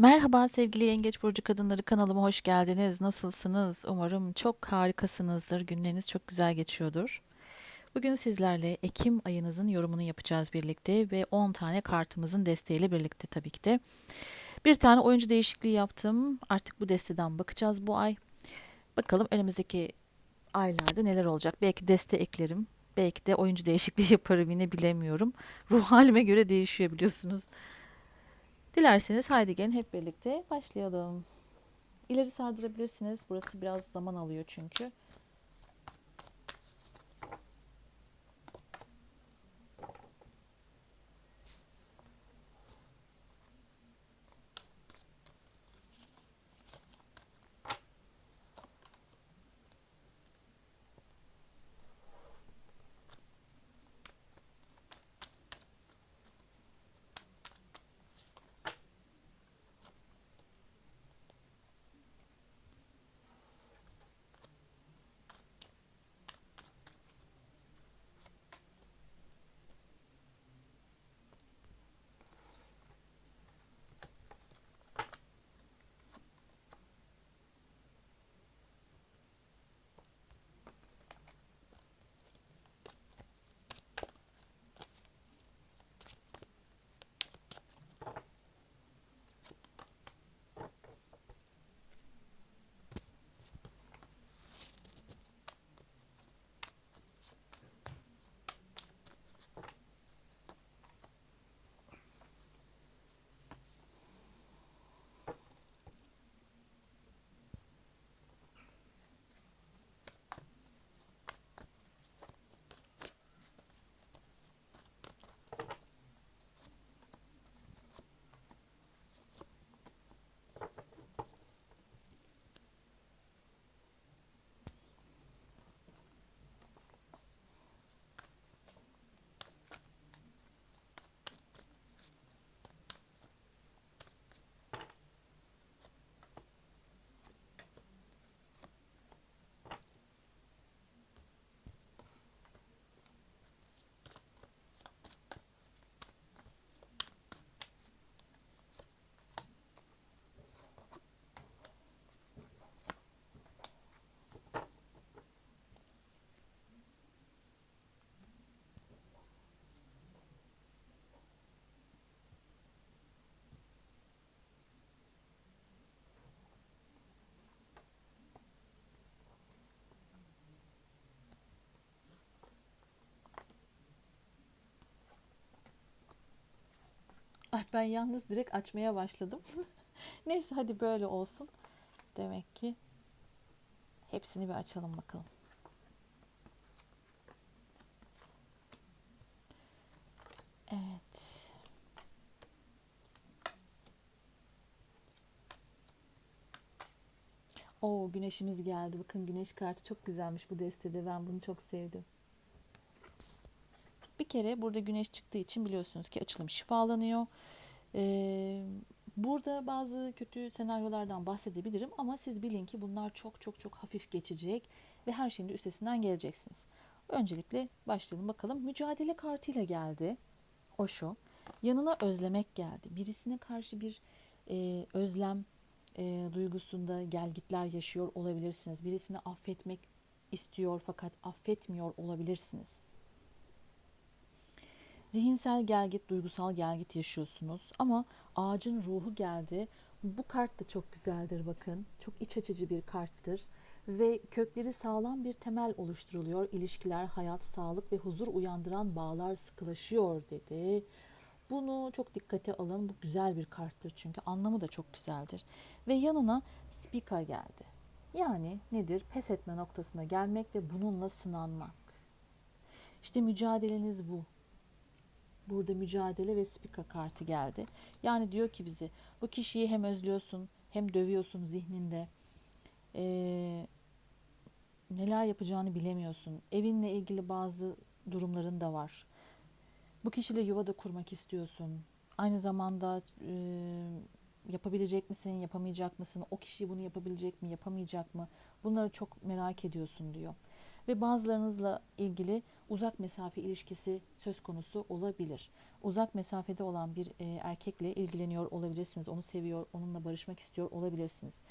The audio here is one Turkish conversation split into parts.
Merhaba sevgili Yengeç Burcu kadınları kanalıma hoş geldiniz. Nasılsınız? Umarım çok harikasınızdır. Günleriniz çok güzel geçiyordur. Bugün sizlerle Ekim ayınızın yorumunu yapacağız birlikte ve 10 tane kartımızın desteğiyle birlikte tabii ki de. Bir tane oyuncu değişikliği yaptım. Artık bu desteden bakacağız bu ay. Bakalım önümüzdeki aylarda neler olacak. Belki deste eklerim. Belki de oyuncu değişikliği yaparım yine bilemiyorum. Ruh halime göre değişiyor biliyorsunuz. Dilerseniz haydi gelin hep birlikte başlayalım. İleri sardırabilirsiniz. Burası biraz zaman alıyor çünkü. Ay ben yalnız direkt açmaya başladım. Neyse hadi böyle olsun. Demek ki hepsini bir açalım bakalım. Evet. Oo güneşimiz geldi. Bakın güneş kartı çok güzelmiş bu destede. Ben bunu çok sevdim. Kere burada güneş çıktığı için biliyorsunuz ki açılım şifalanıyor. Ee, burada bazı kötü senaryolardan bahsedebilirim ama siz bilin ki bunlar çok çok çok hafif geçecek ve her şeyin de üstesinden geleceksiniz. Öncelikle başlayalım bakalım. Mücadele kartıyla geldi. O. Yanına özlemek geldi. Birisine karşı bir e, özlem e, duygusunda gelgitler yaşıyor olabilirsiniz. Birisini affetmek istiyor fakat affetmiyor olabilirsiniz. Zihinsel gelgit, duygusal gelgit yaşıyorsunuz ama ağacın ruhu geldi. Bu kart da çok güzeldir bakın. Çok iç açıcı bir karttır ve kökleri sağlam bir temel oluşturuluyor. İlişkiler, hayat, sağlık ve huzur uyandıran bağlar sıkılaşıyor dedi. Bunu çok dikkate alın. Bu güzel bir karttır çünkü anlamı da çok güzeldir. Ve yanına spika geldi. Yani nedir? Pes etme noktasına gelmek ve bununla sınanmak. İşte mücadeleniz bu. Burada mücadele ve spika kartı geldi. Yani diyor ki bize bu kişiyi hem özlüyorsun hem dövüyorsun zihninde. Ee, neler yapacağını bilemiyorsun. Evinle ilgili bazı durumların da var. Bu kişiyle yuva da kurmak istiyorsun. Aynı zamanda e, yapabilecek misin, yapamayacak mısın? O kişi bunu yapabilecek mi, yapamayacak mı? Bunları çok merak ediyorsun diyor. Ve bazılarınızla ilgili uzak mesafe ilişkisi söz konusu olabilir. Uzak mesafede olan bir e, erkekle ilgileniyor olabilirsiniz. Onu seviyor, onunla barışmak istiyor olabilirsiniz.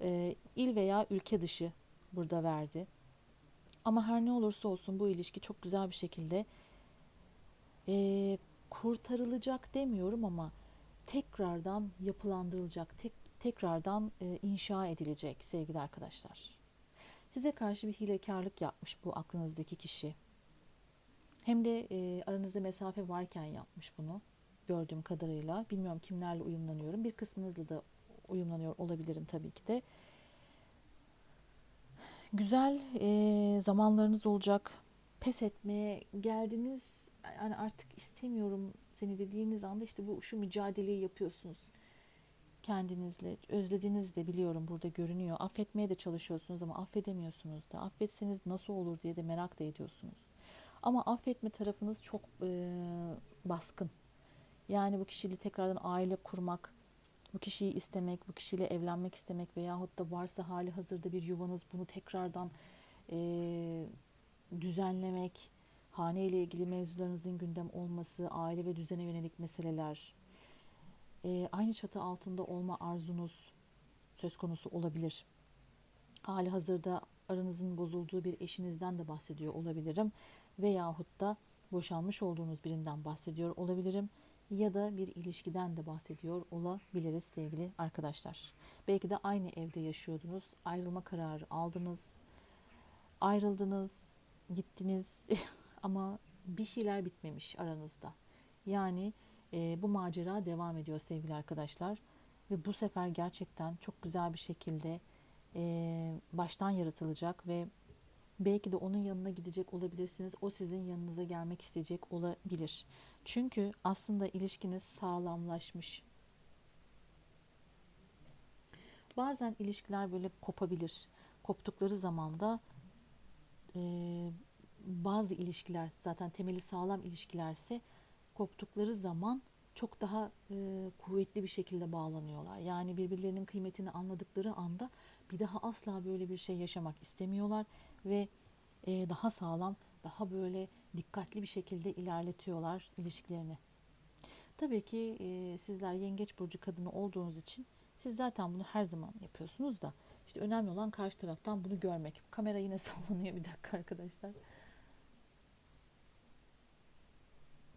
E, il veya ülke dışı burada verdi. Ama her ne olursa olsun bu ilişki çok güzel bir şekilde e, kurtarılacak demiyorum ama tekrardan yapılandırılacak, tek, tekrardan e, inşa edilecek sevgili arkadaşlar. Size karşı bir hilekarlık yapmış bu aklınızdaki kişi. Hem de e, aranızda mesafe varken yapmış bunu gördüğüm kadarıyla. Bilmiyorum kimlerle uyumlanıyorum. Bir kısmınızla da uyumlanıyor olabilirim tabii ki de. Güzel e, zamanlarınız olacak. Pes etmeye geldiniz. Yani artık istemiyorum seni dediğiniz anda işte bu şu mücadeleyi yapıyorsunuz kendinizle. Özlediğiniz de biliyorum burada görünüyor. Affetmeye de çalışıyorsunuz ama affedemiyorsunuz da. Affetseniz nasıl olur diye de merak da ediyorsunuz. Ama affetme tarafınız çok e, baskın. Yani bu kişiyle tekrardan aile kurmak, bu kişiyi istemek, bu kişiyle evlenmek istemek veyahut da varsa hali hazırda bir yuvanız bunu tekrardan e, düzenlemek, hane ile ilgili mevzularınızın gündem olması, aile ve düzene yönelik meseleler, e, aynı çatı altında olma arzunuz söz konusu olabilir. Hali hazırda aranızın bozulduğu bir eşinizden de bahsediyor olabilirim veyahut da boşanmış olduğunuz birinden bahsediyor olabilirim ya da bir ilişkiden de bahsediyor olabiliriz sevgili arkadaşlar. Belki de aynı evde yaşıyordunuz, ayrılma kararı aldınız, ayrıldınız, gittiniz ama bir şeyler bitmemiş aranızda. Yani e, bu macera devam ediyor sevgili arkadaşlar ve bu sefer gerçekten çok güzel bir şekilde e, baştan yaratılacak ve belki de onun yanına gidecek olabilirsiniz. O sizin yanınıza gelmek isteyecek olabilir. Çünkü aslında ilişkiniz sağlamlaşmış. Bazen ilişkiler böyle kopabilir. Koptukları zaman da e, bazı ilişkiler zaten temeli sağlam ilişkilerse koptukları zaman çok daha e, kuvvetli bir şekilde bağlanıyorlar. Yani birbirlerinin kıymetini anladıkları anda bir daha asla böyle bir şey yaşamak istemiyorlar ve e, daha sağlam, daha böyle dikkatli bir şekilde ilerletiyorlar ilişkilerini. Tabii ki e, sizler yengeç burcu kadını olduğunuz için siz zaten bunu her zaman yapıyorsunuz da işte önemli olan karşı taraftan bunu görmek. Kamera yine sallanıyor bir dakika arkadaşlar.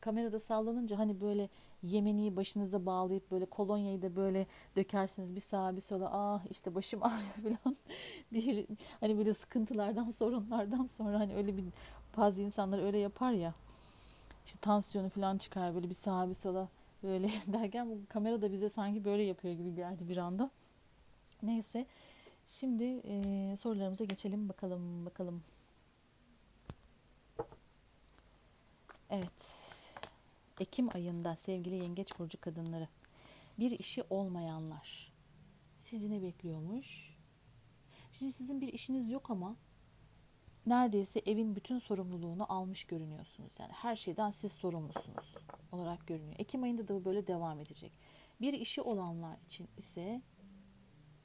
Kamerada sallanınca hani böyle Yemeni'yi başınıza bağlayıp böyle kolonyayı da böyle dökersiniz bir sağa bir sola ah işte başım ağrıyor falan değil hani böyle sıkıntılardan sorunlardan sonra hani öyle bir bazı insanlar öyle yapar ya işte tansiyonu falan çıkar böyle bir sağa bir sola böyle derken bu kamera da bize sanki böyle yapıyor gibi geldi bir anda. Neyse şimdi e, sorularımıza geçelim bakalım bakalım. Evet. Ekim ayında sevgili yengeç burcu kadınları bir işi olmayanlar sizi ne bekliyormuş? Şimdi sizin bir işiniz yok ama neredeyse evin bütün sorumluluğunu almış görünüyorsunuz. Yani her şeyden siz sorumlusunuz olarak görünüyor. Ekim ayında da bu böyle devam edecek. Bir işi olanlar için ise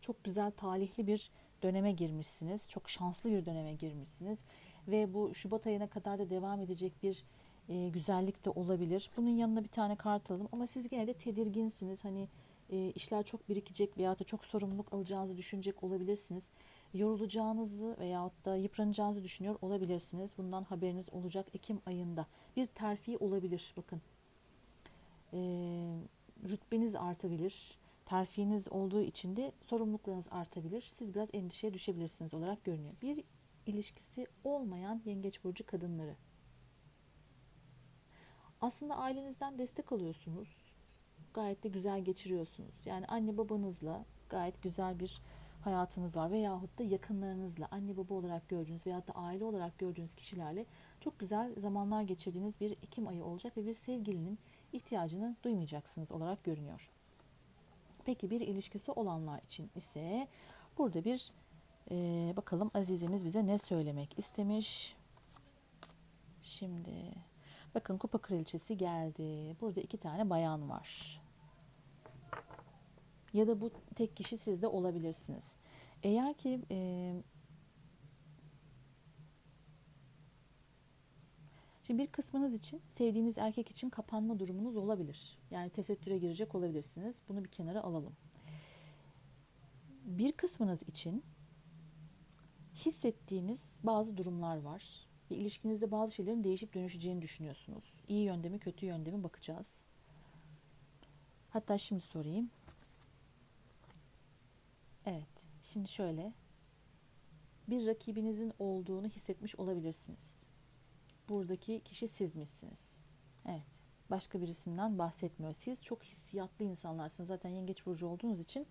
çok güzel talihli bir döneme girmişsiniz. Çok şanslı bir döneme girmişsiniz. Ve bu Şubat ayına kadar da devam edecek bir e, güzellik de olabilir. Bunun yanına bir tane kart alalım ama siz gene de tedirginsiniz. Hani e, işler çok birikecek veya da çok sorumluluk alacağınızı düşünecek olabilirsiniz. Yorulacağınızı veyahut da yıpranacağınızı düşünüyor olabilirsiniz. Bundan haberiniz olacak Ekim ayında. Bir terfi olabilir bakın. E, rütbeniz artabilir. Terfiniz olduğu için de sorumluluklarınız artabilir. Siz biraz endişeye düşebilirsiniz olarak görünüyor. Bir ilişkisi olmayan yengeç burcu kadınları aslında ailenizden destek alıyorsunuz. Gayet de güzel geçiriyorsunuz. Yani anne babanızla gayet güzel bir hayatınız var veyahut da yakınlarınızla anne baba olarak gördüğünüz veyahut da aile olarak gördüğünüz kişilerle çok güzel zamanlar geçirdiğiniz bir Ekim ayı olacak ve bir sevgilinin ihtiyacını duymayacaksınız olarak görünüyor. Peki bir ilişkisi olanlar için ise burada bir e, bakalım Azizimiz bize ne söylemek istemiş. Şimdi Bakın kupa kraliçesi geldi. Burada iki tane bayan var. Ya da bu tek kişi siz de olabilirsiniz. Eğer ki e, Şimdi bir kısmınız için sevdiğiniz erkek için kapanma durumunuz olabilir. Yani tesettüre girecek olabilirsiniz. Bunu bir kenara alalım. Bir kısmınız için hissettiğiniz bazı durumlar var. Ve ilişkinizde bazı şeylerin değişip dönüşeceğini düşünüyorsunuz. İyi yönde mi kötü yönde mi bakacağız. Hatta şimdi sorayım. Evet. Şimdi şöyle. Bir rakibinizin olduğunu hissetmiş olabilirsiniz. Buradaki kişi sizmişsiniz. Evet. Başka birisinden bahsetmiyor. Siz çok hissiyatlı insanlarsınız. Zaten yengeç burcu olduğunuz için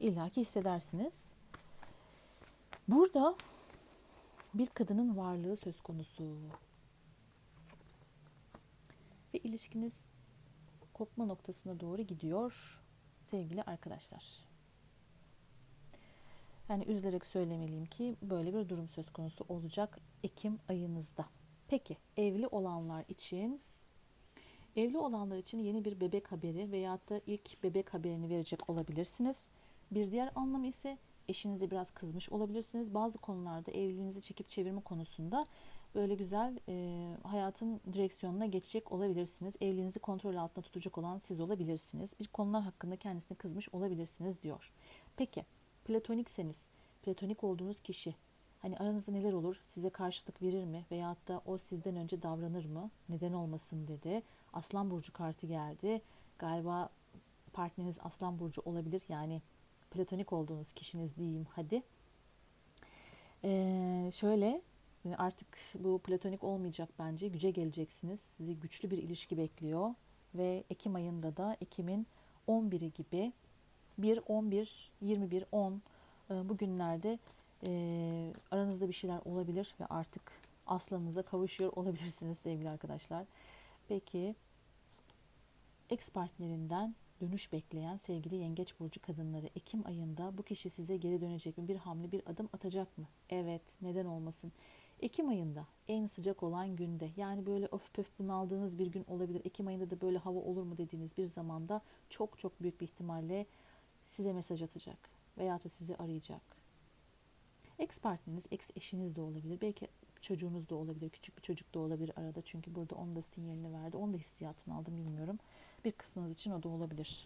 illaki hissedersiniz. Burada bir kadının varlığı söz konusu. Ve ilişkiniz kopma noktasına doğru gidiyor sevgili arkadaşlar. Yani üzülerek söylemeliyim ki böyle bir durum söz konusu olacak Ekim ayınızda. Peki evli olanlar için evli olanlar için yeni bir bebek haberi veyahut da ilk bebek haberini verecek olabilirsiniz. Bir diğer anlamı ise eşinize biraz kızmış olabilirsiniz. Bazı konularda evliliğinizi çekip çevirme konusunda böyle güzel e, hayatın direksiyonuna geçecek olabilirsiniz. Evliliğinizi kontrol altında tutacak olan siz olabilirsiniz. Bir konular hakkında kendisine kızmış olabilirsiniz diyor. Peki platonikseniz, platonik olduğunuz kişi hani aranızda neler olur? Size karşılık verir mi? Veyahut da o sizden önce davranır mı? Neden olmasın dedi. Aslan burcu kartı geldi. Galiba partneriniz Aslan burcu olabilir. Yani platonik olduğunuz kişiniz diyeyim hadi. Ee, şöyle artık bu platonik olmayacak bence. Güce geleceksiniz. Sizi güçlü bir ilişki bekliyor. Ve Ekim ayında da Ekim'in 11'i gibi 1, 11, 21, 10 bu günlerde e, aranızda bir şeyler olabilir ve artık aslanınıza kavuşuyor olabilirsiniz sevgili arkadaşlar. Peki ex partnerinden dönüş bekleyen sevgili yengeç burcu kadınları Ekim ayında bu kişi size geri dönecek mi? Bir hamle bir adım atacak mı? Evet neden olmasın? Ekim ayında en sıcak olan günde yani böyle öf pöf bunaldığınız bir gün olabilir. Ekim ayında da böyle hava olur mu dediğiniz bir zamanda çok çok büyük bir ihtimalle size mesaj atacak veya da sizi arayacak. Ex partneriniz, ex eşiniz de olabilir. Belki çocuğunuz da olabilir. Küçük bir çocuk da olabilir arada. Çünkü burada onun da sinyalini verdi. Onun da hissiyatını aldım bilmiyorum. Bir kısmınız için o da olabilir.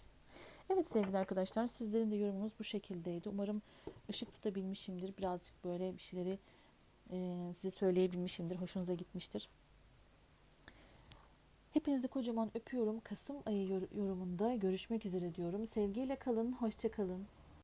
Evet sevgili arkadaşlar sizlerin de yorumunuz bu şekildeydi. Umarım ışık tutabilmişimdir. Birazcık böyle bir şeyleri e, size söyleyebilmişimdir. Hoşunuza gitmiştir. Hepinizi kocaman öpüyorum. Kasım ayı yorumunda görüşmek üzere diyorum. Sevgiyle kalın, hoşça kalın.